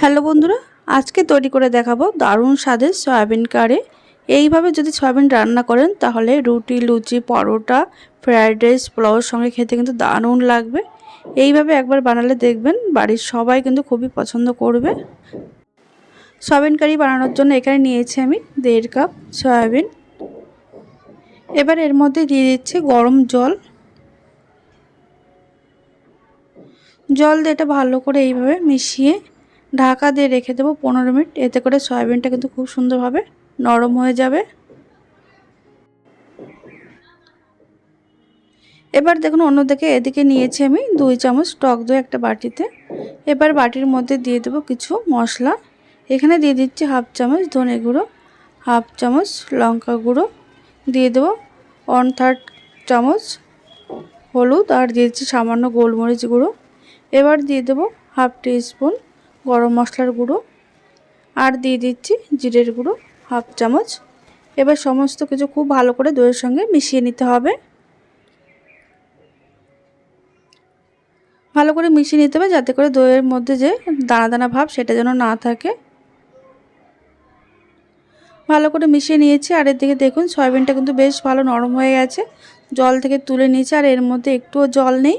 Hello বন্ধুরা, আজকে তৈরি করে দেখাবো দারুণ স্বাদের সয়াবিন কারি। এইভাবে যদি সয়াবিন রান্না করেন, তাহলে রুটি, লুচি, পরোটা, ফ্রায়েড রাইস পোলাওর সঙ্গে খেতে কিন্তু দারুণ লাগবে। এইভাবে একবার বানালে দেখবেন বাড়ির সবাই কিন্তু খুবই পছন্দ করবে। সয়াবিন কারি বানানোর জন্য এখানে নিয়েছি আমি দেড় কাপ সয়াবিন। এবার এর মধ্যে দিয়ে দিচ্ছি গরম জল। জল দিয়ে এটা ভালো করে এইভাবে মিশিয়ে ঢাকা দিয়ে রেখে দেবো পনেরো মিনিট। এতে করে সয়াবিনটা কিন্তু খুব সুন্দরভাবে নরম হয়ে যাবে। এবার দেখুন, অন্যদিকে এদিকে নিয়েছি আমি দুই চামচ টক দই একটা বাটিতে। এবার বাটির মধ্যে দিয়ে দেবো কিছু মশলা। এখানে দিয়ে দিচ্ছি হাফ চামচ ধনে গুঁড়ো, হাফ চামচ লঙ্কা গুঁড়ো। দিয়ে দেবো ওয়ান থার্ড চামচ হলুদ আর দিয়ে দিচ্ছি সামান্য গোলমরিচ গুঁড়ো। এবার দিয়ে দেবো হাফ টি স্পুন গরম মশলার গুঁড়ো আর দিয়ে দিচ্ছি জিরের গুঁড়ো হাফ চামচ। এবার সমস্ত কিছু খুব ভালো করে দইয়ের সঙ্গে মিশিয়ে নিতে হবে। ভালো করে মিশিয়ে নিতে হবে যাতে করে দইয়ের মধ্যে যে দানা দানা ভাব সেটা যেন না থাকে। ভালো করে মিশিয়ে নিয়েছি। আর এদিকে দেখুন সয়াবিনটা কিন্তু বেশ ভালো নরম হয়ে গেছে। জল থেকে তুলে নিয়েছি আর এর মধ্যে একটুও জল নেই।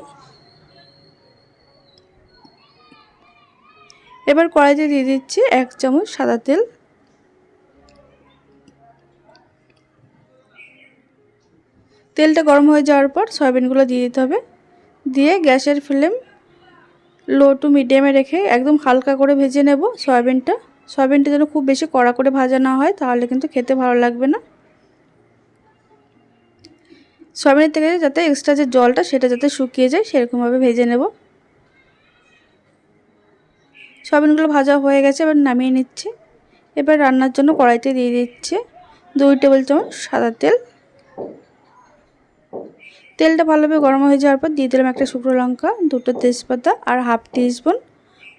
এবার কড়াইতে দিয়ে দিচ্ছি এক চামচ সাদা তেল। তেলটা গরম হয়ে যাওয়ার পর সয়াবিনগুলো দিয়ে দিতে হবে। দিয়ে গ্যাসের ফ্লেম লো টু মিডিয়ামে রেখে একদম হালকা করে ভেজে নেব সয়াবিনটা। সয়াবিনটা যেন খুব বেশি কড়া করে ভাজা না হয়, তাহলে কিন্তু খেতে ভালো লাগবে না। সয়াবিনের থেকে যাতে এক্সট্রা যে জলটা, সেটা যাতে শুকিয়ে যায়, সেরকমভাবে ভেজে নেব। সয়াবিনগুলো ভাজা হয়ে গেছে, এবার নামিয়ে নিচ্ছি। এবার রান্নার জন্য কড়াইতে দিয়ে দিচ্ছে দুই টেবিল চামচ সাদা তেল। তেলটা ভালোভাবে গরম হয়ে যাওয়ার পর দিয়ে দিলাম একটা শুকনো লঙ্কা, দুটো তেজপাতা আর হাফ স্পুন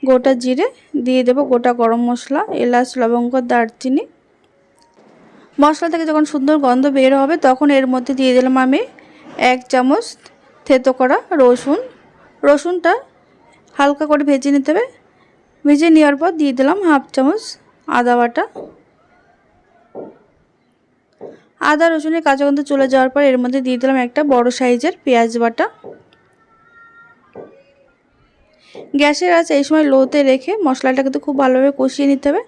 গোটা জিরে। দিয়ে দেবো গোটা গরম মশলা, এলাচ, লবঙ্গ, দারচিনি। মশলা থেকে যখন সুন্দর গন্ধ বের হবে তখন এর মধ্যে দিয়ে দিলাম আমি এক চামচ থেতো করা রসুন। রসুনটা হালকা করে ভেজে নিতে হবে। ভেজে নেওয়ার পর দিয়ে দিলাম হাফ চামচ আদা বাটা। আদা, রসুনের কাঁচা গন্ধ চলে যাওয়ার পর এর মধ্যে দিয়ে দিলাম একটা বড় সাইজের পেঁয়াজ বাটা। গ্যাসের আঁচ এই সময় লোতে রেখে মশলাটা কিন্তু খুব ভালোভাবে কষিয়ে নিতে হবে,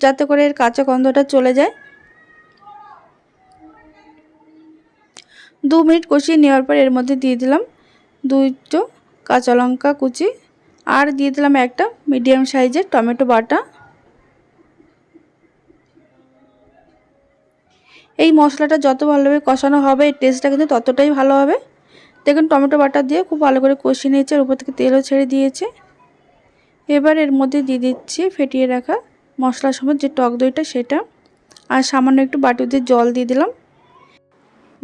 যাতে করে এর কাঁচা গন্ধটা চলে যায়। দু মিনিট কষিয়ে নেওয়ার পর এর মধ্যে দিয়ে দিলাম দুইটো কাঁচা লঙ্কা কুচি আর দিয়ে দিলাম একটা মিডিয়াম সাইজের টমেটো বাটা। এই মশলাটা যত ভালোভাবে কষানো হবে, এর টেস্টটা কিন্তু ততটাই ভালো হবে। দেখুন, টমেটো বাটা দিয়ে খুব ভালো করে কষিয়ে নিয়েছে, আর উপর থেকে তেলও ছেড়ে দিয়েছে। এবার এর মধ্যে দিয়ে দিচ্ছি ফেটিয়ে রাখা মশলার সময় যে টক দইটা, সেটা। আর সামান্য একটু বাটিতে জল দিয়ে দিলাম।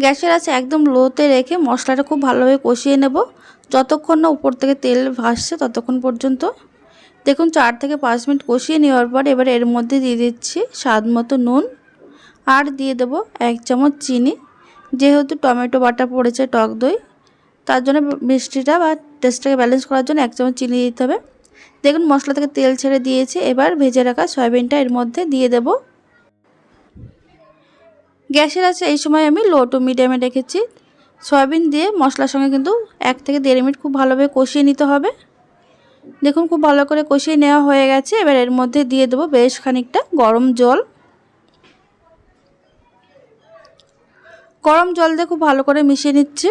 গ্যাসের আছে একদম লোতে রেখে মশলাটা খুব ভালোভাবে কষিয়ে নেব। যতক্ষণ না উপর থেকে তেল ভাসছে ততক্ষণ পর্যন্ত। দেখুন, চার থেকে পাঁচ মিনিট কষিয়ে নেওয়ার পর এবার এর মধ্যে দিয়ে দিচ্ছি স্বাদ মতো নুন। আর দিয়ে দেবো এক চামচ চিনি। যেহেতু টমেটো বাটা পড়েছে টক দই, তার জন্য মিষ্টিটা বা টেস্টটাকে ব্যালেন্স করার জন্য এক চামচ চিনি দিতে হবে। দেখুন, মশলা থেকে তেল ছেড়ে দিয়েছে। এবার ভেজে রাখা সয়াবিনটা এর মধ্যে দিয়ে দেব। গ্যাসের আছে, এই সময় আমি লো টু মিডিয়ামে রেখেছি। সয়াবিন দিয়ে মশলার সঙ্গে কিন্তু এক থেকে দেড় মিনিট খুব ভালোভাবে কষিয়ে নিতে হবে। দেখুন খুব ভালো করে কষিয়ে নেওয়া হয়ে গেছে। এবার এর মধ্যে দিয়ে দেবো বেশ খানিকটা গরম জল। গরম জল দিয়ে খুব ভালো করে মিশিয়ে নিচ্ছি।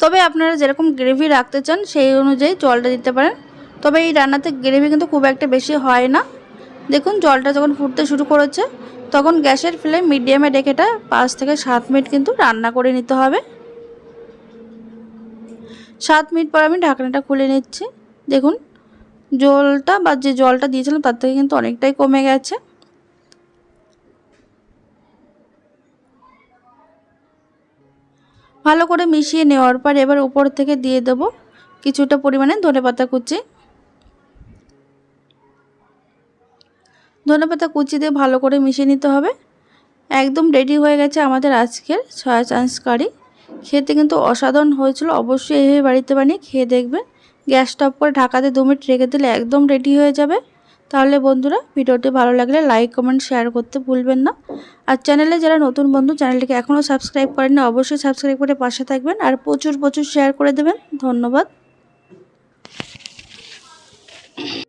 তবে আপনারা যেরকম গ্রেভি রাখতে চান, সেই অনুযায়ী জলটা দিতে পারেন। তবে এই রান্নাতে গ্রেভি কিন্তু খুব একটা বেশি হয় না। দেখুন, জলটা যখন ফুটতে শুরু করেছে, তখন গ্যাসের ফ্লেম মিডিয়ামে রেখে এটা পাঁচ থেকে সাত মিনিট কিন্তু রান্না করে নিতে হবে। সাত মিনিট পর আমি ঢাকনাটা খুলে নিচ্ছি। দেখুন, জলটা বা যে জলটা দিয়েছিলাম তার থেকে কিন্তু অনেকটাই কমে গেছে। ভালো করে মিশিয়ে নেওয়ার পর এবার উপর থেকে দিয়ে দেবো কিছুটা পরিমাণে ধনে পাতা কুচি। ধনে পাতা কুচি দিয়ে ভালো করে মিশিয়ে নিতে হবে। একদম রেডি হয়ে গেছে আমাদের আজকের সয়া চান্স কারি খেতে কিন্তু অসাধারণ হয়েছিল। অবশ্যই এইভাবে বাড়িতে বানিয়ে খেয়ে দেখবেন। গ্যাস টপ করে ঢাকাতে দু মিনিট রেখে দিলে একদম রেডি হয়ে যাবে। তাহলে বন্ধুরা, ভিডিওটি ভালো লাগলে লাইক কমেন্ট শেয়ার করতে ভুলবেন না। আর চ্যানেলে যারা নতুন বন্ধু চ্যানেলটিকে এখনও সাবস্ক্রাইব করেন না অবশ্যই সাবস্ক্রাইব করে পাশে থাকবেন। আর প্রচুর প্রচুর শেয়ার করে দেবেন। ধন্যবাদ।